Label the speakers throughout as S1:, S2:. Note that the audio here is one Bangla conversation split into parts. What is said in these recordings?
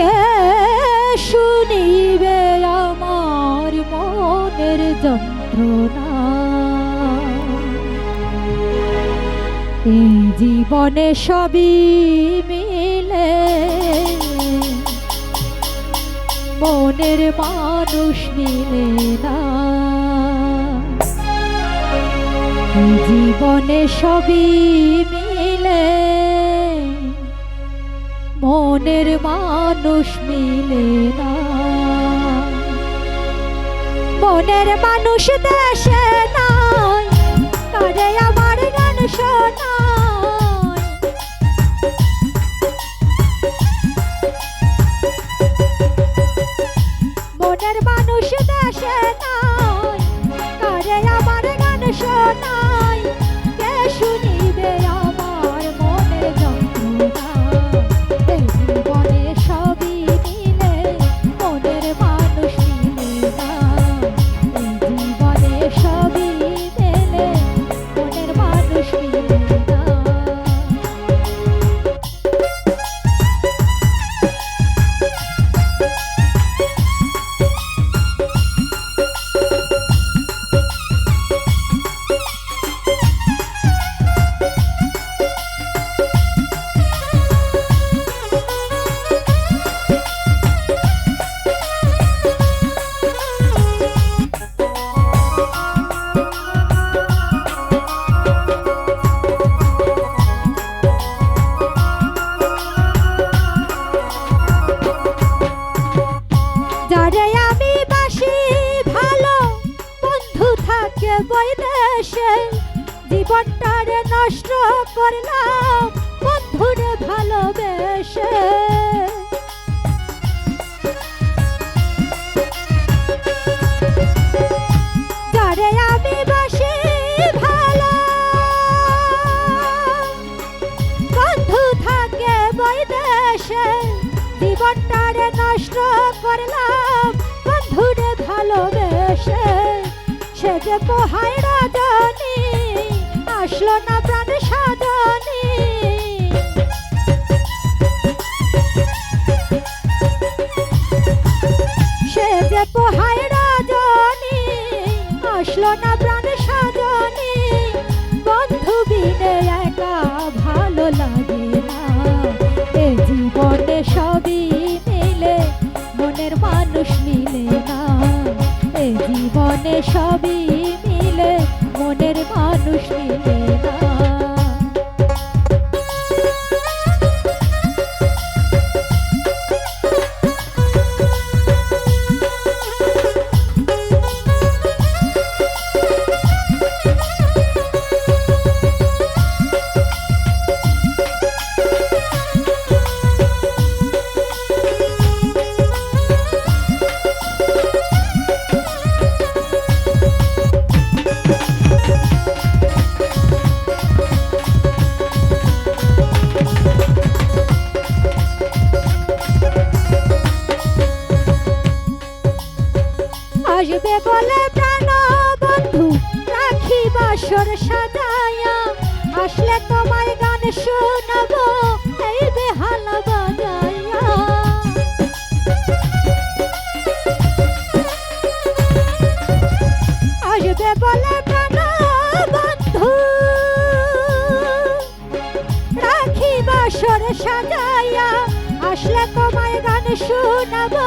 S1: কে শুনিবে আমার মনের যন্ত্রণা? এই জীবনে সবই মিলে মনের মানুষ মিলে না। জীবনে সবই মনের মানুষ মিলে না। মনের মানুষ দেশে নাই কারে আমার গান শোনায় জীবনটারে নষ্ট করলাম বন্ধুরে ভালোবেসে। নষ্ট করলাম বন্ধুরে ভালোবেসে। সে যে পোহায় রাজনী আসলো না প্রাণ সাজনী সে যে পোহায় রাজনী, আসলো না প্রাণ সাজনী বন্ধু বিনে একা ভালো লাগে না। এ জীবনে সবই মিলে, মনের মানুষ মিলে না। এ জীবনে সবই আসবে বলে প্রাণ বন্ধু রাখি বাসর সাজায়া। আসলে তোমায় গান শোনাবো, এই বেহালা আসবে বলে প্রাণ বন্ধু রাখি বাসর সাজায়া। আসলে তোমায় গান শোনাবো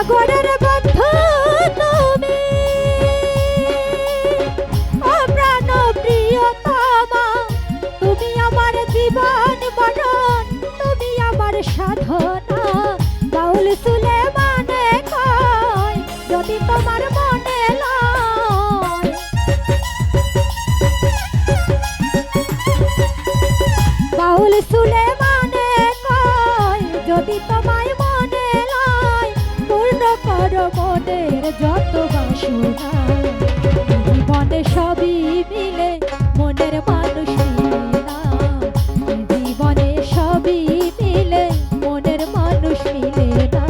S1: সাগরের বন্ধু তুমি। প্রাণ প্রিয়তমা তুমি আমার জীবন মরণ তুমি আমার সাধনা। বাউল সুলে মানে কয়, যদি তোমার মনে লয়। বাউল সুলে মানে যদি তোমার যত জীবনে সবই মিলে, মনের মানুষ না। জীবনে সবই মিলে, মনের মানুষ মিলে না।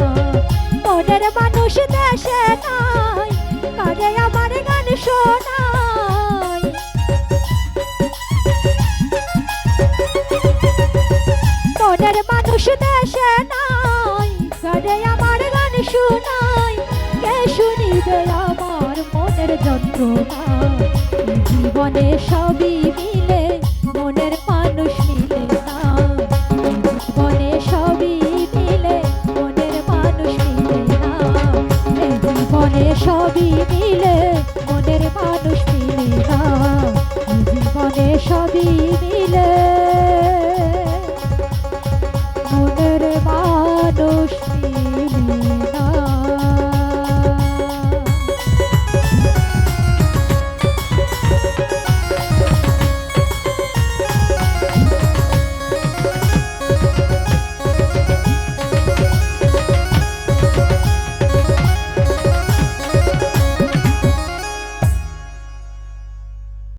S1: মনের মানুষ দেশে নাই কারে আমার গান মনের মানুষ দেশে নাই জীবনে সবই মিলে